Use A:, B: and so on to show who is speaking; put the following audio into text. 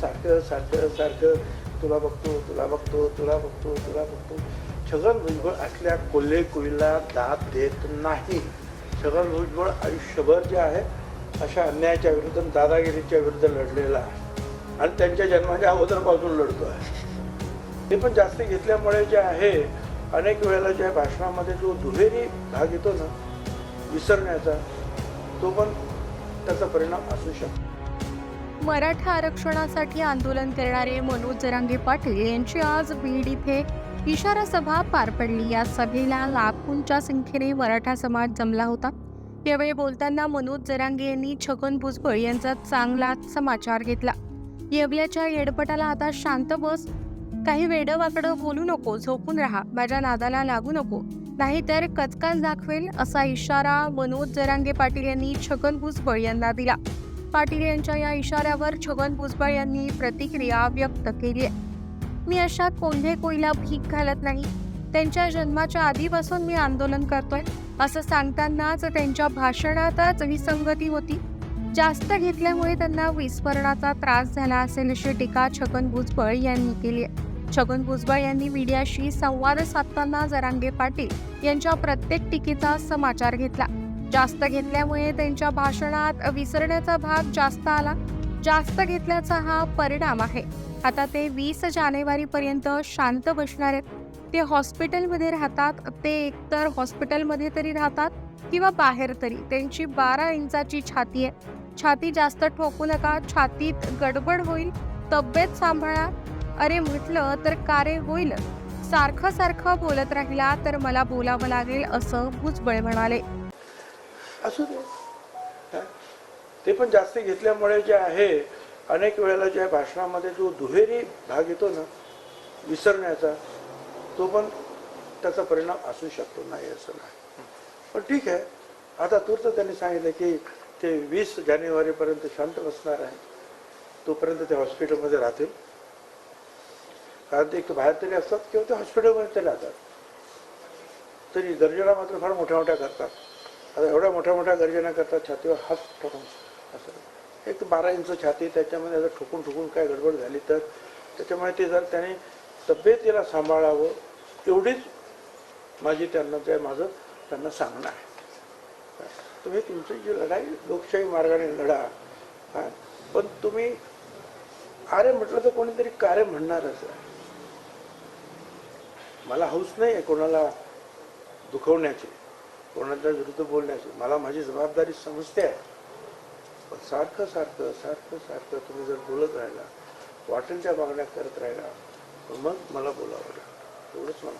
A: सारखं सारखं सारखं तुला बघतो तुला बघतो तुला बघतो तुला बघतो. छगन भुजबळ असल्या कोल्हे कुईला दाद देत नाही. छगन भुजबळ आयुष्यभर जे आहे अशा अन्यायाच्या विरुद्ध दादागिरीच्या विरुद्ध लढलेला आहे. आणि त्यांच्या जन्माच्या अगोदरपासून लढतो आहे ते पण जास्त घेतल्यामुळे जे आहे अनेक वेळेला ज्या भाषणामध्ये जो दुहेरी भाग येतो ना विसरण्याचा तो पण त्याचा परिणाम असू शकतो.
B: मराठा आरक्षणासाठी आंदोलन करणारे मनोज जरांगे पाटील यांची आज बीड इथे इशारा सभा पार पडली. या सभेला लाखोंच्या संख्येने मराठा समाज जमला होता. यावेळी बोलताना मनोज जरांगे यांनी छगन भुजबळ यांचा चांगला समाचार घेतला. येवल्याच्या येडपटाला आता शांत बस. काही वेडं वाकडं बोलू नको झोपून राहा. माझ्या नादाला लागू नको. नाहीतर कचकाच दाखवेल असा इशारा मनोज जरांगे पाटील यांनी छगन भुजबळ यांना दिला. पाटील यांच्या या इशाऱ्यावर छगन भुजबळ यांनी प्रतिक्रिया व्यक्त केली आहे. मी अशा कोल्हे कोईला भीक घालत नाही. त्यांच्या जन्माच्या आधीपासून मी आंदोलन करतोय. असं सांगतानाच त्यांच्या भाषणातच विसंगती होती. जास्त घेतल्यामुळे त्यांना विस्मरणाचा त्रास झाला असेल अशी टीका छगन भुजबळ यांनी केली आहे. छगन भुजबळ यांनी मीडियाशी संवाद साधताना जरांगे पाटील यांच्या प्रत्येक टीकेचा समाचार घेतला. जास्त घेतल्यामुळे त्यांच्या भाषणात विसरण्याचा भाग जास्त आला. जास्त घेतल्याचा हा परिणाम आहे. आता ते वीस जानेवारी पर्यंत शांत बसणार आहेत. ते हॉस्पिटलमध्ये राहतात. ते एकतर हॉस्पिटलमध्ये तरी राहतात किंवा बाहेर तरी. त्यांची बारा इंचाची छाती आहे. छाती जास्त ठोकू नका. छातीत गडबड होईल. तब्येत सांभाळा. अरे म्हटलं तर कारे होईल. सारखं सारखं बोलत राहिला तर मला बोलावं लागेल असं भुजबळ म्हणाले.
A: असू दे. ते पण जास्त घेतल्यामुळे जे आहे अनेक वेळेला ज्या भाषणामध्ये जो दुहेरी भाग येतो ना विसरण्याचा तो पण त्याचा परिणाम असू शकतो नाही असं नाही. पण ठीक आहे. आता तूर्त त्यांनी सांगितलं की ते वीस जानेवारीपर्यंत शांत बसणार आहे. तोपर्यंत ते हॉस्पिटलमध्ये राहतील. कारण ते एक बाहेर तरी असतात किंवा ते हॉस्पिटलमध्ये तरी राहतात. तरी गर्जना मात्र फार मोठ्या मोठ्या करतात. आता एवढ्या मोठ्या मोठ्या गर्जना करता छातीवर हात ठोकून. असं. एक बारा इंच छाती त्याच्यामध्ये जर ठोकून ठोकून काय गडबड झाली तर त्याच्यामुळे ते जर त्याने तब्येतीला सांभाळावं एवढीच माझी त्यांना ते माझं त्यांना सांगणं आहे. तुम्ही तुमची जी लढाई लोकशाही मार्गाने लढा हां. पण तुम्ही अरे म्हटलं तर कोणीतरी कार्य म्हणणारच आहे. मला हौस नाही आहे कोणाला दुखवण्याची. कोणाच्या विरुद्ध बोलण्याची मला माझी जबाबदारी समजते. आहे पण सारखं सारखं सारखं सारखं तुम्ही जर बोलत राहिला वाटेल त्या मागण्या करत राहिला तर मग मला बोलावं लागेल. एवढंच मला